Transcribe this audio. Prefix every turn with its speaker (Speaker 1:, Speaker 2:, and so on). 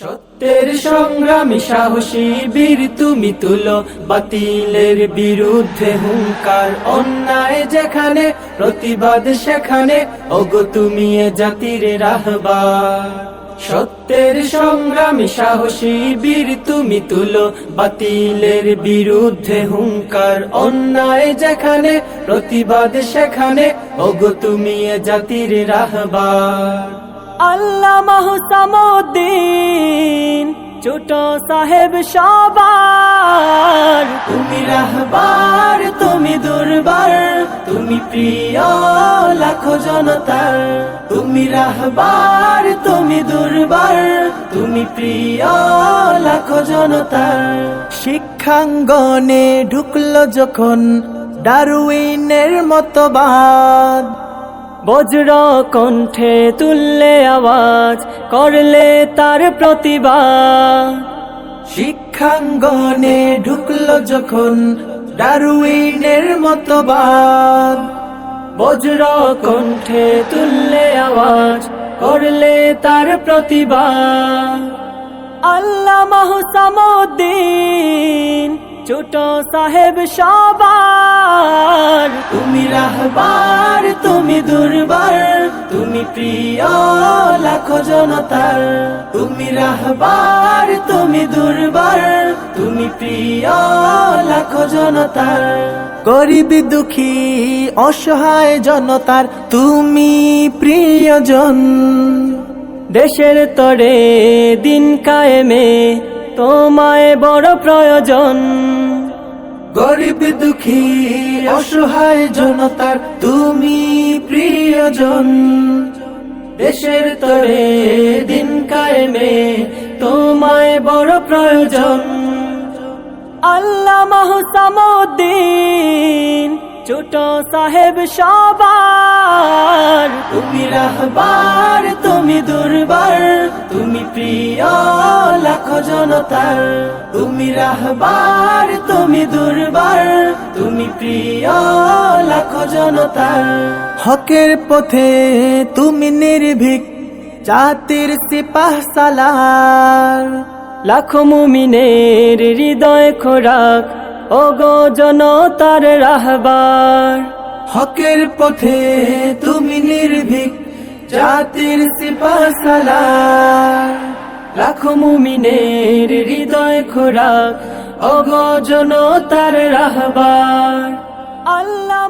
Speaker 1: সত্যের সংগ্রামী সাহসী বীর তুমি তুলো। বাতিলের বিরুদ্ধে হুঙ্কার, অন্যায় যেখানে, প্রতিবাদ সেখানে। ওগো তুমি জাতির রাহবার। সত্যের সংগ্রামী সাহসী বীর তুমি তুলো। বাতিলের বিরুদ্ধে হুঙ্কার, অন্যায় যেখানে, প্রতিবাদ সেখানে। ওগো তুমি জাতির রাহবার। আল্লাহ মাহসামুদ্দিন ছোট সাহেব সবার। তুমি রাহবার তুমি দুর্বার তুমি প্রিয় লাখো জনতার। তুমি রাহবার তুমি দুর্বার তুমি প্রিয় লাখো জনতার। শিক্ষাঙ্গনে ঢুকলো যখন ডারউইনের মতবাদ। বজ্র কণ্ঠে তুললে আওয়াজ করলে তার প্রতিবাদ শিক্ষাঙ্গনে ঢুকলো যখন ডারউইনের মতবাদ বজ্র কণ্ঠে তুললে আওয়াজ করলে তার প্রতিবাদ আল্লাহ মাহসামুদ্দিন ছোট সাহেব সবার তুমি রাহবার, তুমি দুর্বার, তুমি প্রিয় লাখো জনতার। তুমি রাহবার, তুমি দুর্বার, তুমি প্রিয় লাখো জনতার। গরিব দুঃখী, অসহায় জনতার, তুমি প্রিয়জন। দেশের তরে দিন কায়েমে, তোমায় বড় প্রয়োজন। গরিব, দুঃখী, অসহায় জনতার তুমি প্রিয়জন। দেশের তরে দিন কায়েমে তোমায় বড় প্রয়োজন। আল্লাহ মাহসামুদ্দিন ছোট সাহেব সবার। তুমি রাহবার, তুমি দুর্বার, তুমি প্রিয়। জনতার তুমি রাহবার তুমি দুর্বার তুমি প্রিয় লাখো জনতার। হকের পথে তুমি নির্ভীক জাতির সিপাহ সালার। লাখো মুমিনের হৃদয় খোরাক ওগো জনতার রাহবার। হকের পথে তুমি নির্ভীক জাতির সিপাহ সালার। লাখো মুমিনের হৃদয় খোরা অগজনতার জনতার রাহবার। আল্লাহ